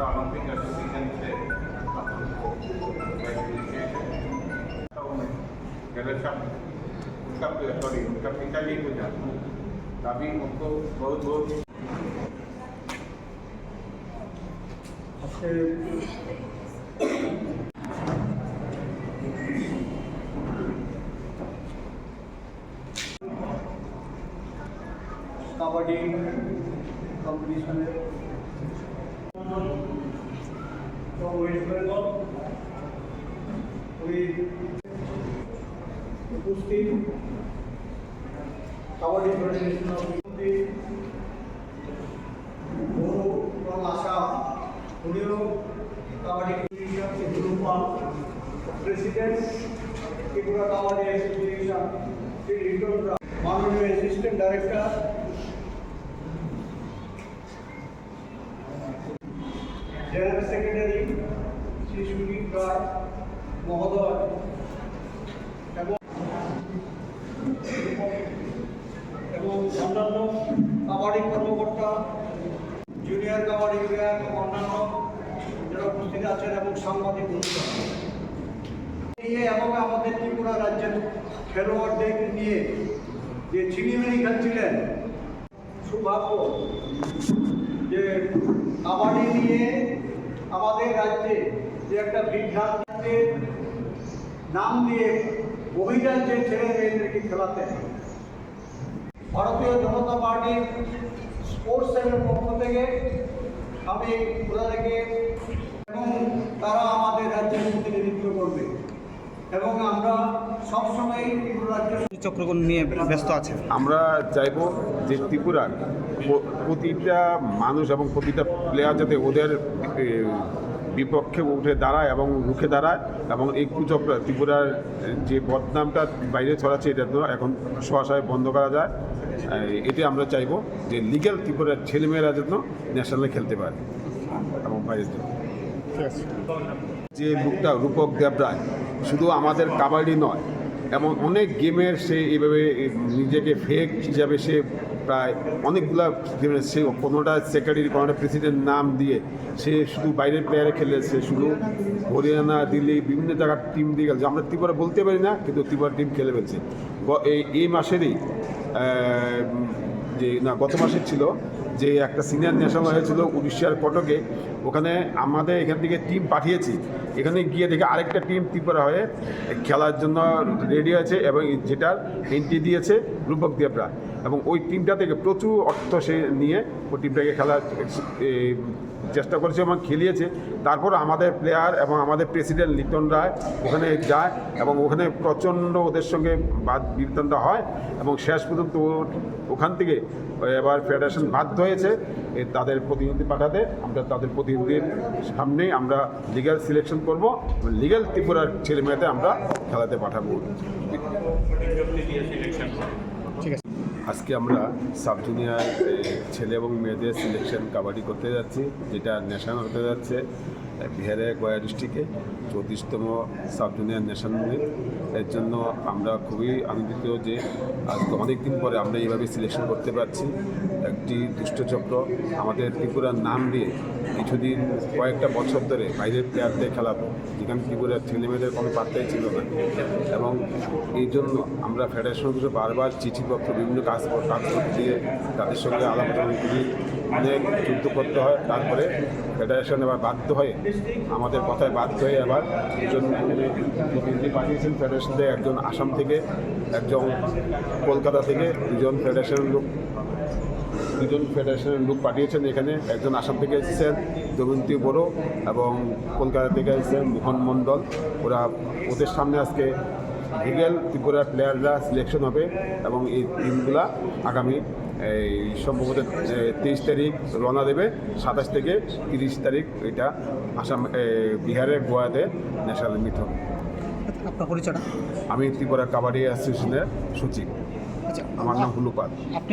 The Olympic association से उनका sorry उनका पिता को जानता हूँ। तभी उनको बहुत बहुत कबड्डी कंपटीशन উপস্থিত কাবাডি ফেডারেশন অফ উপস্থিত গৌরব আশা উনিও কাবাডি গ্রুপাল প্রেসিডেন্ট ত্রিপুরা কাবাডি অ্যাসোসিয়েশন শ্রী মাননীয় assistant director general secretary Shri Sudip Roy মহোদয় এবং অন্যান্য কাবাডি কর্মকর্তা জুনিয়র কাবাডি প্লেয়ার অন্যান্য যারা উপস্থিত আছেন এবং সাংবাদিক নিয়ে এবং আমাদের ত্রিপুরা রাজ্যের খেলোয়াড়দের নিয়ে যে ছিনিমিনি খেলছিলেন, সৌভাগ্য যে কাবাডি নিয়ে আমাদের রাজ্যে যে একটা বিখ্যাতের নাম দিয়ে বহিরাজ্যে ছেলে মেয়েদেরকে খেলাতেন ভারতীয় জনতা পার্টির স্পোর্টস সেলের পক্ষ থেকে আমি ওনাদেরকে এবং তারা আমাদের রাজ্যের প্রতিনিধিত্ব করবে এবং আমরা সবসময় ত্রিপুরা রাজ্য চক্রগুণ নিয়ে ব্যস্ত আছে আমরা চাইব যে ত্রিপুরার প্রতিটা মানুষ এবং প্রতিটা প্লেয়ার যাতে ওদের বিপক্ষে উঠে দাঁড়ায় এবং রুখে দাঁড়ায় এবং এই কুচক্র, ত্রিপুরার যে বদনামটা বাইরে ছড়াচ্ছে, এটা তো এখন সহসায় বন্ধ করা যায়। এটি আমরা চাইব যে লিগ্যাল ত্রিপুরার ছেলেমেয়েরা যেন ন্যাশনালে খেলতে পারে এবং বাইরের জন্য। যে লোকটা রূপক দেবরায় শুধু আমাদের কাবাডি নয়, এমন অনেক গেমের সে এইভাবে নিজেকে ফেক হিসাবে সে প্রায় অনেকগুলো সে কোনোটা সেক্রেটারি কোনোটা প্রেসিডেন্ট নাম দিয়ে সে শুধু বাইরের প্লেয়ারে খেলে, সে শুধু হরিয়ানা, দিল্লি, বিভিন্ন জায়গার টিম দিয়ে গেছে আমরা ত্রিপুরা বলতে পারি না, কিন্তু ত্রিপুরা টিম খেলে ফেলছে। এই এই মাসেরই যে, না, গত মাসের ছিল যে একটা সিনিয়র ন্যাশনাল হয়েছিল উড়িষ্যার কটকে ওখানে আমাদের এখান থেকে টিম পাঠিয়েছি। এখানে গিয়ে দেখে আরেকটা টিম ত্রিপুরা হয়ে খেলার জন্য রেডি হয়েছে এবং যেটার এন্ট্রি দিয়েছে রূপক দেবরা। এবং ওই টিমটা থেকে প্রচুর অর্থ সে নিয়ে ওই টিমটাকে খেলার চেষ্টা করেছে এবং খেলিয়েছে। তারপর আমাদের প্লেয়ার এবং আমাদের প্রেসিডেন্ট লিটন রায় ওখানে যায় এবং ওখানে প্রচণ্ড ওদের সঙ্গে বাদ বিতণ্ডা হয় এবং শেষ পর্যন্ত ওখান থেকে এবার ফেডারেশন বাধ্য হয়েছে তাদের প্রতিনিধি পাঠাতে। আমরা তাদের প্রতিনিধির সামনেই আমরা লিগ্যাল সিলেকশন করব। লিগাল ত্রিপুরার ছেলে মেয়েতে আমরা খেলাতে পাঠাবো। আজকে আমরা সাব জুনিয়র ছেলে এবং মেয়েদের সিলেকশন কাবাডি করতে যাচ্ছি, যেটা ন্যাশনাল হতে যাচ্ছে। বিহারের গয়া ডিস্ট্রিক্টে চৌত্রিশতম সাব জুনিয়র ন্যাশনাল এর জন্য আমরা খুবই আনন্দিত যে আজকে অনেক দিন পরে আমরা এইভাবে সিলেকশন করতে পারছি। একটি দুষ্টচক্র, আমাদের ত্রিপুরার নাম দিয়ে কিছুদিন, কয়েকটা বছর ধরে বাইরের প্লেয়ারদের খেলাতো যেখানে ত্রিপুরার ছেলেমেয়েদের কোনো পাত্তাই ছিল না। এবং এই জন্য আমরা ফেডারেশনগুলো বারবার চিঠিপত্র, বিভিন্ন কাজ কাজ করতে দিয়ে তাদের সঙ্গে আলাপ আলোচনা করি। অনেক যুদ্ধ করতে হয়, তারপরে ফেডারেশন এবার বাধ্য হয়ে আমাদের কথায় বাধ্য হয়ে আবার দুজন প্রতিনিধি পাঠিয়েছেন ফেডারেশন থেকে একজন আসাম থেকে, একজন কলকাতা থেকে, দুজন ফেডারেশন লোক, দুজন ফেডারেশনের লোক পাঠিয়েছেন এখানে। একজন আসাম থেকে এসেছেন দমন্তী বড়ো, এবং কলকাতা থেকে এসেছেন মোহন মণ্ডল। ওরা ওদের সামনে আজকে লিগেল ত্রিপুরার প্লেয়াররা সিলেকশন হবে এবং এই টিমগুলা আগামী এই সম্ভবত তেইশ তারিখ রওনা দেবে সাতাশ থেকে তিরিশ তারিখ এটা আসাম বিহারের গোয়াতে ন্যাশনাল মিট হবে। আপনার পরিচয়টা? আমি ত্রিপুরা কাবাডি অ্যাসোসিয়েশনের সচিব। আচ্ছা আমার নাম আপনি